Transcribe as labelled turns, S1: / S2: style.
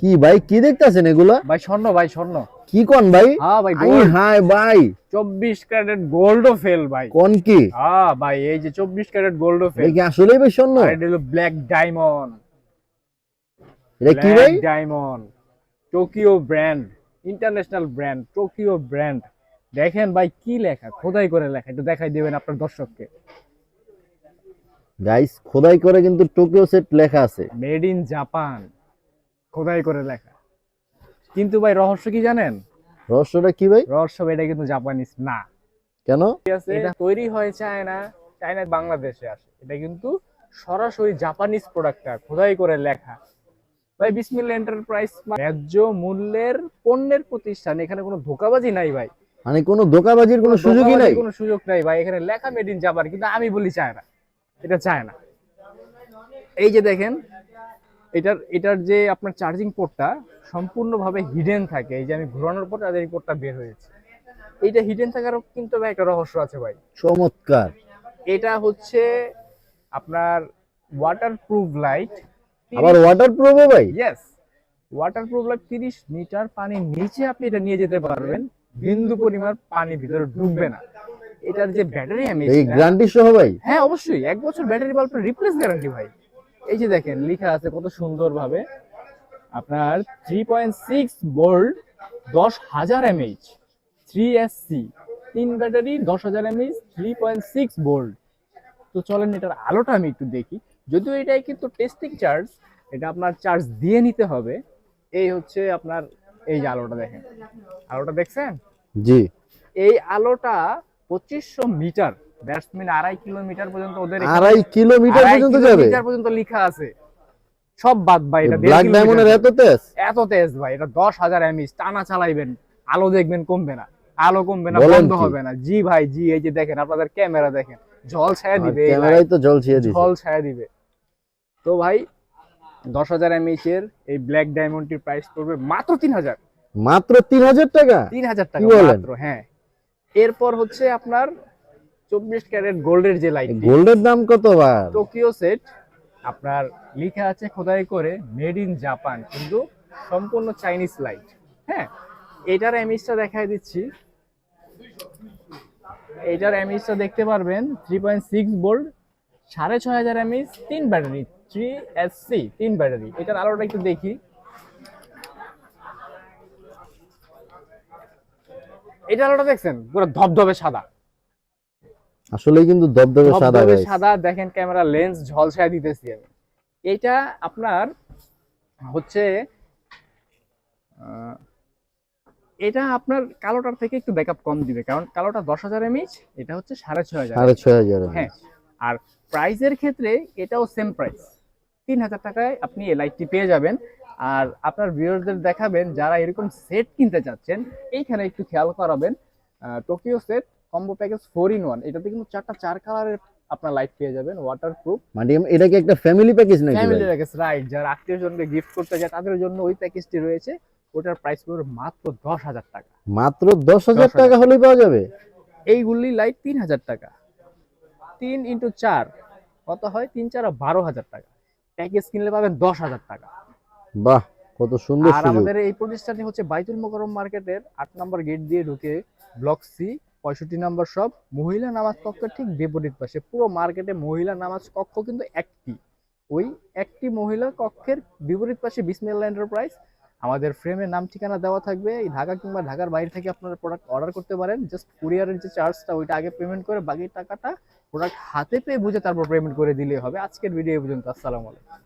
S1: কি ভাই কি দেখতাছেন এগুলা?
S2: ভাই স্বর্ণ ভাই স্বর্ণ।
S1: কি কোন ভাই?
S2: হ্যাঁ ভাই
S1: হাই ভাই।
S2: চব্বিশ ক্যারেট গোল্ডও ফেল ভাই।
S1: কোন কি?
S2: হ্যাঁ ভাই এই যে চব্বিশ ক্যারেট গোল্ডও ফেল
S1: দেখি আসলেই ভাই স্বর্ণ?
S2: এটা হলো ব্ল্যাক ডায়মন্ড
S1: এটা কি ভাই?
S2: Diamond Tokyo brand international brand Tokyo brand দেখেন ভাই কি লেখা? খোদাই করে লেখা। একটু দেখাই দিবেন আপনার দর্শককে।
S1: গাইস খোদাই করে কিন্তু টোকিও সেট লেখা আছে।
S2: মেড ইন জাপান খোদাই করে লেখা। কিন্তু ভাই রহস্য কি জানেন?
S1: রহস্যটা কি ভাই?
S2: রহস্য ভাই, এটা কিন্তু জাপানিজ না।
S1: কেন?
S2: এটা তৈরি হয় চায়না চায়না বাংলাদেশে আসে। এটা কিন্তু সরাসরি জাপানিজ প্রোডাক্টটা খোদাই করে লেখা। ভাই বিসমিল্লা এন্টারপ্রাইজ ন্যায্য মূল্যের পণ্যের প্রতিষ্ঠান। এখানে কোনো ধোকাবাজি নাই ভাই।
S1: মানে কোনো দোকাবাজির কোনো সুযোগই নাই?
S2: কোনো সুযোগ নাই ভাই। এখানে লেখা মেড ইন জাপান কিন্তু আমি বলি চায় না এটা চায় না এই যে দেখেন এটার এটার যে আপনার চার্জিং পোর্টটা সম্পূর্ণভাবে হিডেন থাকে এই যে আমি ঘোরানোর পর এই পোর্টটা বের হয়েছে। এইটা হিডেন থাকারও কিন্তু ভাই একটা রহস্য আছে ভাই।
S1: চমৎকার।
S2: এটা হচ্ছে আপনার ওয়াটার প্রুফ লাইট
S1: আবার ওয়াটার প্রুফ ভাই?
S2: ইয়েস ওয়াটার প্রুফ লাইট তিরিশ মিটার পানির নিচে আপনি এটা নিয়ে যেতে পারবেন বিন্দু পরিমাণ পানি ভিতরে ডুববে না। এটার যে ব্যাটারি আমি
S1: এই গ্যারান্টি সহ ভাই?
S2: হ্যাঁ অবশ্যই এক বছর ব্যাটারি বাল্বের রিপ্লেস গ্যারান্টি ভাই। এই যে দেখেন লেখা আছে কত সুন্দর ভাবে আপনার থ্রি পয়েন্ট সিক্স বোল্ড দশ হাজার এমএইচ থ্রি এস সি তিন ব্যাটারি দশ হাজার MH three point six volt তো চলেন এটার আলোটা আমি একটু দেখি। যদিও এটাই কিন্তু টেস্টিং চার্জ এটা আপনার চার্জ দিয়ে নিতে হবে। এই হচ্ছে আপনার এই যে আলোটা দেখেন। আলোটা দেখছেন?
S1: জি।
S2: এই আলোটা পঁচিশশো মিটার ব্যাটসম্যান আড়াই কিলোমিটার পর্যন্ত ওদের
S1: আড়াই কিলোমিটার পর্যন্ত যাবে?
S2: পর্যন্ত লেখা আছে। সব বাদ ভাই এটা
S1: ব্ল্যাক ডায়মন্ডের এত তেজ?
S2: এত তেজ ভাই এটা দশ হাজার এমএস টানা চালাইবেন আলো দেখবেন কমবে না। আলো কমবে না বন্ধ হবে না। জি ভাই জি এই যে দেখেন আপনাদের ক্যামেরা দেখেন জল ছায়া দিবে
S1: ক্যামেরাই তো জল ছিয়ে দিছে।
S2: জল ছায়া দিবে। তো ভাই দশ হাজার এমএইচ এর এই ব্ল্যাক ডায়মন্ডটির প্রাইস পড়বে মাত্র তিন হাজার।
S1: মাত্র তিন হাজার টাকা?
S2: তিন হাজার টাকা মাত্র হ্যাঁ। এরপর হচ্ছে আপনার চব্বিশ ক্যারেট গোল্ডের যে লাইট
S1: গোল্ডের দাম কত বার?
S2: টোকিও সেট আপনার লেখা আছে খোদাই করে মেড ইন জাপান কিন্তু সম্পূর্ণ চাইনিজ লাইট হ্যাঁ এটার এমএইচটা দেখাই দিচ্ছি। এটার এমএইচটা দেখতে পারবেন থ্রি পয়েন্ট সিক্স বোল্ট সাড়ে ছয় হাজার এমএইচ তিন ব্যাটারি থ্রি এস সি তিন ব্যাটারি এটার আলোটা একটু দেখি। এটা আলোটা দেখছেন? পুরো ধবধবে সাদা।
S1: আসলেই কিন্তু দবদবে সাদা guys।
S2: সাদা দেখেন ক্যামেরা লেন্স ঝলসায় দিতেছি আমি। এটা আপনার হচ্ছে এটা আপনার কালোটার থেকে একটু ব্যাকআপ কম দিবে কারণ কালোটা দশ হাজার এমএইচ এটা হচ্ছে সাড়ে ছয় হাজার
S1: সাড়ে ছয় হাজার
S2: হ্যাঁ আর প্রাইজের ক্ষেত্রে এটাও সেম প্রাইস তিন হাজার টাকায় আপনি এলআইটি পেয়ে যাবেন আর আপনার ভিউয়ারদের দেখাবেন যারা এরকম সেট কিনতে চাচ্ছেন এইখানে একটু খেয়াল করাবেন Tokyo set combo package four in one এটাতে কিন্তু চারটা চার কালারের আপনার লাইট পেয়ে যাবেন ওয়াটার প্রুফ
S1: মানে এটা কি একটা ফ্যামিলি প্যাকেজ নাকি
S2: ফ্যামিলি প্যাকেজ রাইট যারা আত্মীয় স্বজনকে গিফট করতে যায় তাদের জন্য ওই প্যাকেজটি রয়েছে। ওটার প্রাইস পড়বে মাত্র দশ হাজার টাকা।
S1: মাত্র দশ হাজার
S2: 10,000
S1: টাকা হলেই পাওয়া যাবে?
S2: এইগুলি লাইট তিন হাজার টাকা। তিন ইন্টু চার কত হয়? তিন চার বারো হাজার টাকা। প্যাকেজ কিনলে পাবেন দশ হাজার টাকা।
S1: বাহ কত সুন্দর
S2: আর আমাদের এই প্রতিষ্ঠানটি হচ্ছে বাইতুল মোকরম মার্কেটের আট নম্বর গেট দিয়ে ঢুকে ব্লক সি পঁয়ষট্টি নম্বর সব মহিলা নামাজ কক্ষের ঠিক বিপরীত পাশে। পুরো মার্কেটে মহিলা নামাজ কক্ষ কিন্তু একটি। ওই একটি মহিলা কক্ষের বিপরীত পাশে বিসমিল্লা এন্টারপ্রাইজ আমাদের ফ্রেমের নাম, ঠিকানা দেওয়া থাকবে। এই ঢাকা কিংবা ঢাকার বাইরে থেকে আপনারা প্রোডাক্ট অর্ডার করতে পারেন। জাস্ট কুরিয়ারের যে চার্জটা ওইটা আগে পেমেন্ট করে বাকি টাকাটা প্রোডাক্ট হাতে পেয়ে বুঝে তারপর পেমেন্ট করে দিলেই হবে। আজকের ভিডিও পর্যন্ত। আসসালামু আলাইকুম।